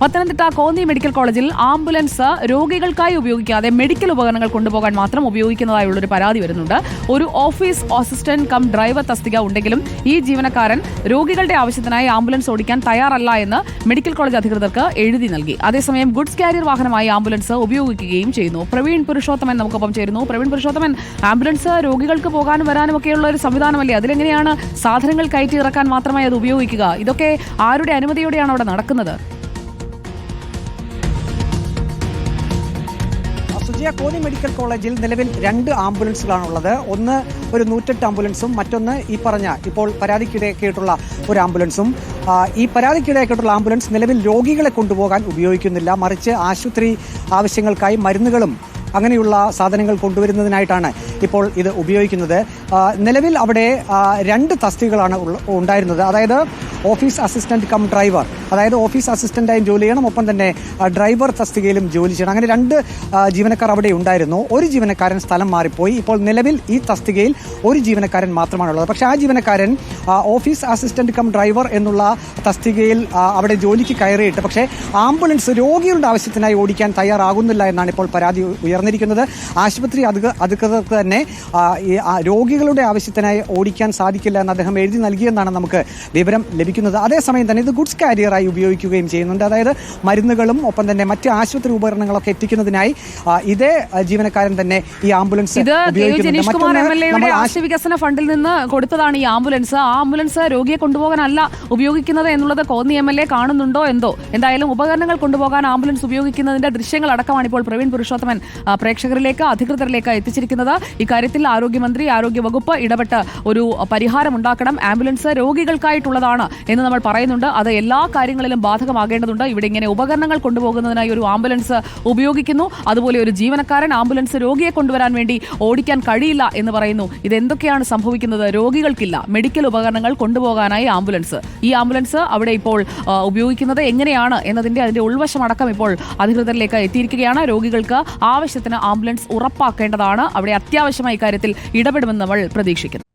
Pathanamthitta Konni medical കോളേജിൽ ambulance രോഗികൾക്കായി ഉപയോഗിക്കാതെ മെഡിക്കൽ ഉപകരണങ്ങൾ കൊണ്ടുപോകാൻ മാത്രം ഉപയോഗിക്കുന്നതായുള്ള ഒരു പരാതി വരുന്നുണ്ട്. ഒരു ഓഫീസ് അസിസ്റ്റന്റ് കം ഡ്രൈവർ തസ്തിക ഉണ്ടെങ്കിലും ഈ ജീവനക്കാരൻ രോഗികളുടെ ആവശ്യത്തിനായി ആംബുലൻസ് ഓടിക്കാൻ തയ്യാറല്ല എന്ന് മെഡിക്കൽ കോളേജ് അധികൃതർക്ക് എഴുതി നൽകി. അതേസമയം ഗുഡ്സ് കാരിയർ വാഹനമായി ആംബുലൻസ് ഉപയോഗിക്കുകയും ചെയ്യുന്നു. പ്രവീൺ പുരുഷോത്തമൻ നമുക്കൊപ്പം ചേരുന്നു. പ്രവീൺ പുരുഷോത്തമൻ ആംബുലൻസ് രോഗികൾക്ക് പോകാനും വരാനും ഒക്കെയുള്ള ഒരു സംവിധാനമല്ലേ? അതിലെങ്ങനെയാണ് സാധനങ്ങൾ കയറ്റി ഇറക്കാൻ മാത്രമായി അത് ഉപയോഗിക്കുക? ഇതൊക്കെ ആരുടെ അനുമതിയോടെയാണ് അവിടെ നടക്കുന്നത്? സുജിയ കോന്നി മെഡിക്കൽ കോളേജിൽ നിലവിൽ രണ്ട് ആംബുലൻസുകളാണുള്ളത്. ഒന്ന് ഒരു നൂറ്റെട്ട് ആംബുലൻസും മറ്റൊന്ന് ഈ പറഞ്ഞ ഇപ്പോൾ പരാതിക്കിടയാക്കിയിട്ടുള്ള ഒരു ആംബുലൻസും. ഈ ഈ പരാതിക്കിടയാക്കിയിട്ടുള്ള ആംബുലൻസ് നിലവിൽ രോഗികളെ കൊണ്ടുപോകാൻ ഉപയോഗിക്കുന്നില്ല. മറിച്ച് ആശുപത്രി ആവശ്യങ്ങൾക്കായി മരുന്നുകളും അങ്ങനെയുള്ള സാധനങ്ങൾ കൊണ്ടുവരുന്നതിനായിട്ടാണ് ഇപ്പോൾ ഇത് ഉപയോഗിക്കുന്നത്. നിലവിൽ അവിടെ രണ്ട് തസ്തികകളാണ് ഉണ്ടായിരുന്നത്. അതായത് ഓഫീസ് അസിസ്റ്റന്റ് കം ഡ്രൈവർ. അതായത് ഓഫീസ് അസിസ്റ്റന്റായും ജോലി ചെയ്യണം ഒപ്പം തന്നെ ഡ്രൈവർ തസ്തികയിലും ജോലി ചെയ്യണം. അങ്ങനെ രണ്ട് ജീവനക്കാർ അവിടെ ഉണ്ടായിരുന്നു. ഒരു ജീവനക്കാരൻ സ്ഥലം മാറിപ്പോയി. ഇപ്പോൾ നിലവിൽ ഈ തസ്തികയിൽ ഒരു ജീവനക്കാരൻ മാത്രമാണുള്ളത്. പക്ഷേ ആ ജീവനക്കാരൻ ഓഫീസ് അസിസ്റ്റന്റ് കം ഡ്രൈവർ എന്നുള്ള തസ്തികയിൽ അവിടെ ജോലിക്ക് കയറിയിട്ട്. പക്ഷേ ആംബുലൻസ് രോഗികളുടെ ആവശ്യത്തിനായി ഓടിക്കാൻ തയ്യാറാകുന്നില്ല എന്നാണ് ഇപ്പോൾ പരാതി ഉയർന്നിരിക്കുന്നത്. ആശുപത്രി അധികൃതർ അധികൃതർക്ക് തന്നെ രോഗികളുടെ ആവശ്യത്തിനായി ഓടിക്കാൻ സാധിക്കില്ല എന്ന് അദ്ദേഹം എഴുതി നൽകിയെന്നാണ് നമുക്ക് വിവരം ലഭിക്കുന്നത്. അതേസമയം തന്നെ ഇത് ഗുഡ്സ് കാരിയറായി ഉപയോഗിക്കുകയും ചെയ്യുന്നുണ്ട്. അതായത് മരുന്നുകളും ഒപ്പം തന്നെ മറ്റ് ആശുപത്രി ഉപകരണങ്ങളൊക്കെ എത്തിക്കുന്നതിനായി ഇതേ ജീവനക്കാരൻ തന്നെ ഈ ആംബുലൻസ് ഇത് കെ യു ഉപയോഗിക്കുന്നുണ്ട് ജനീഷ് കുമാർ എം എൽ എയുടെ നമ്മൾ ആശു- ആശുപത്രി ഫണ്ടിൽ നിന്ന് കൊടുത്തതാണ് ഈ ആംബുലൻസ്. ആ ആംബുലൻസ് രോഗിയെ കൊണ്ടുപോകാനല്ല ഉപയോഗിക്കുന്നത് എന്നുള്ളത് കോന്നി എം എൽ എ കാണുന്നുണ്ടോ എന്തോ? എന്തായാലും ഉപകരണങ്ങൾ കൊണ്ടുപോകാൻ ആംബുലൻസ് ഉപയോഗിക്കുന്നതിന്റെ ദൃശ്യങ്ങൾ അടക്കമാണ് ഇപ്പോൾ പ്രവീൺ പുരുഷോത്തമൻ പ്രേക്ഷകരിലേക്ക് അധികൃതരിലേക്ക് എത്തിച്ചിരിക്കുന്നത്. ഇക്കാര്യത്തിൽ ആരോഗ്യമന്ത്രി ആരോഗ്യ വകുപ്പ് ഇടപെട്ട് ഒരു പരിഹാരം ഉണ്ടാക്കണം ആംബുലൻസ് രോഗികൾക്കായിട്ടുള്ളതാണ് എന്ന് നമ്മൾ പറയുന്നുണ്ട്. അത് എല്ലാ കാര്യങ്ങളിലും ബാധകമാകേണ്ടതുണ്ട്. ഇവിടെ ഇങ്ങനെ ഉപകരണങ്ങൾ കൊണ്ടുപോകുന്നതിനായി ഒരു ആംബുലൻസ് ഉപയോഗിക്കുന്നു. അതുപോലെ ഒരു ജീവനക്കാരൻ ആംബുലൻസ് രോഗിയെ കൊണ്ടുവരാൻ വേണ്ടി ഓടിക്കാൻ കഴിയില്ല എന്ന് പറയുന്നു. ഇതെന്തൊക്കെയാണ് സംഭവിക്കുന്നത്? രോഗികൾക്കില്ല. മെഡിക്കൽ ഉപകരണങ്ങൾ കൊണ്ടുപോകാനായി ആംബുലൻസ്. ഈ ആംബുലൻസ് അവിടെ ഇപ്പോൾ ഉപയോഗിക്കുന്നത് എങ്ങനെയാണ് എന്നതിന്റെ അതിന്റെ ഉൾവശമടക്കം ഇപ്പോൾ അധികൃതരിലേക്ക് എത്തിയിരിക്കുകയാണ്. രോഗികൾക്ക് ആവശ്യത്തിന് ആംബുലൻസ് ഉറപ്പാക്കേണ്ടതാണ്. അവിടെ അത്യാവശ്യമായി ഇക്കാര്യത്തിൽ ഇടപെടുമെന്ന് നമ്മൾ പ്രതീക്ഷിക്കുന്നു.